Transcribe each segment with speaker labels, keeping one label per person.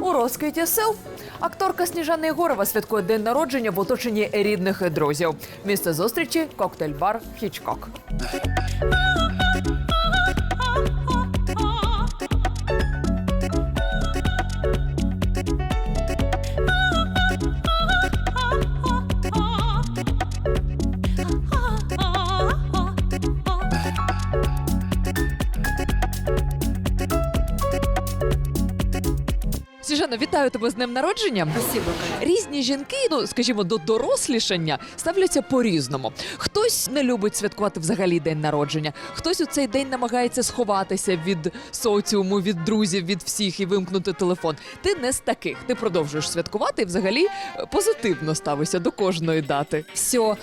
Speaker 1: У розквіті сил акторка Сніжана Єгорова святкує день народження в оточенні рідних друзів. Місце зустрічі коктейль-бар Хічкок. Сніжана, вітаю тебе з днем народження.
Speaker 2: Спасибо.
Speaker 1: Різні жінки, ну скажімо, до дорослішання ставляться по-різному. Хтось не любить святкувати взагалі день народження, хтось у цей день намагається сховатися від соціуму, від друзів, від всіх і вимкнути телефон. Ти не з таких. Ти продовжуєш святкувати і взагалі е, позитивно ставишся до кожної дати.
Speaker 2: Все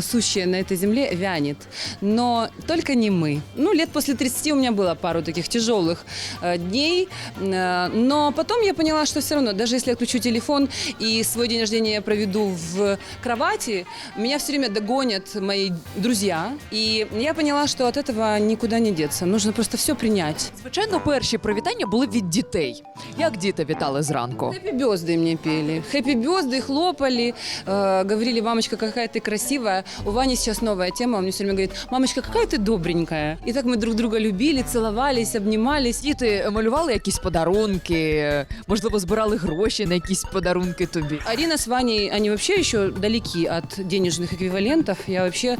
Speaker 2: сущее на этой земле вянет, но только не мы. Ну, лет после 30 у меня было пару таких тяжелых э, дней, э, но потом я поняла, что все равно, даже если я отключу телефон и свой день рождения я проведу в кровати, меня все время догонят мои друзья, и я поняла, что от этого никуда не деться. Нужно просто все принять.
Speaker 1: Звичайно, перші привітання були від дітей. Як діти вітали зранку?
Speaker 2: Хэппи бёзды мне пели. Хэппи бёзды хлопали, э, говорили, мамочка, какая ты красивая. У Вани сейчас новая тема, он мне все время говорит, мамочка, какая ты добренькая. И так мы друг друга любили, целовались, обнимались.
Speaker 1: Діти малювали якісь подарунки, можливо, збирали гроші на якісь подарунки тобі.
Speaker 2: Арина с Ваней, они вообще еще далеки от денежных эквивалентов. Я вообще,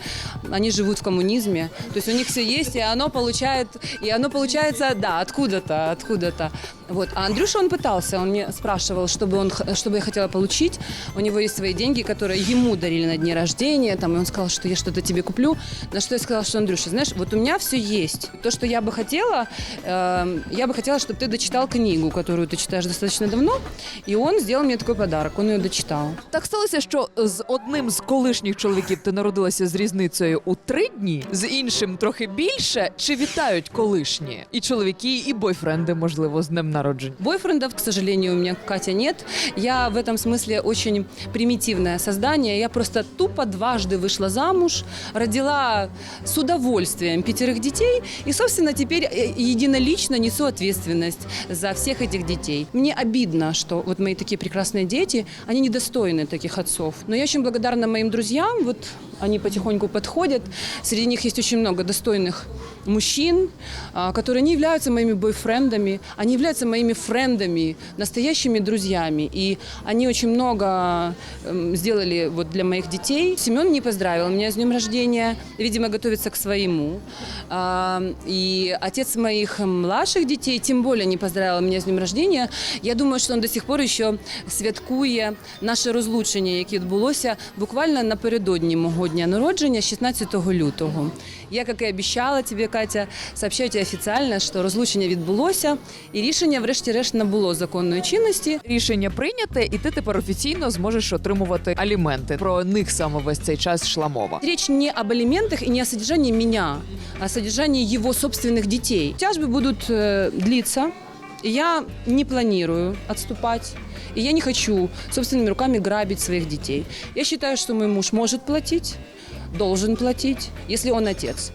Speaker 2: они живут в коммунизме. То есть у них все есть, и оно получает, и оно получается, да, откуда-то, откуда-то. Вот. А Андрюша, он пытался, он мне спрашивал, чтобы, он, х- чтобы я хотела получить. У него есть свои деньги, которые ему дарили на дне рождения, там, и он сказал, что я что-то тебе куплю. На что я сказала, что, Андрюша, знаешь, вот у меня все есть. То, что я бы хотела, э, я бы хотела, чтобы ты дочитал книгу, которую ты читаешь достаточно давно, и он сделал мне такой подарок, он ее дочитал.
Speaker 1: Так сталося, що з одним з колишніх чоловіків ти народилася з різницею у три дні, з іншим трохи більше. Чи вітають колишні і чоловіки, і бойфренди, можливо, з днем народження?
Speaker 2: Бойфрендов, к сожалению, у меня, Катя, нет. Я в этом смысле очень примитивное создание. Я просто тупо дважды вышла замуж, родила с удовольствием пятерых детей и, собственно, теперь э, единолично несу ответственность за всех этих детей. Мне обидно, что вот мои такие прекрасные дети, они недостойны таких отцов. Но я очень благодарна моим друзьям, вот они потихоньку подходят. Среди них есть очень много достойных мужчин, а, которые не являются моими бойфрендами, они являются моими френдами, настоящими друзьями. И они очень много эм, сделали вот для моих детей. Семен не поздравил меня с днем рождения, видимо, готовится к своему. А, И отец моих младших детей тем более не поздравил меня з днем рождения. Я думаю, що він до сих пор ще святкує наше розлучення, яке відбулося буквально напередодні мого дня народження, 16 лютого. Я, як і обіцяла тобі, Катя, сообщаю тебе офіційно, що розлучення відбулося, і рішення, врешті-решт, набуло законної чинності.
Speaker 1: Рішення прийняте, і ти тепер офіційно зможеш отримувати аліменти. Про них саме весь цей час йшла мова.
Speaker 2: Речь не об алиментах и не о содержании меня, а о содержании его собственных детей. Тяжбы будут э, длиться, я не планирую отступать. И я не хочу собственными руками грабить своих детей. Я считаю, что мой муж может платить, должен платить, если он отец.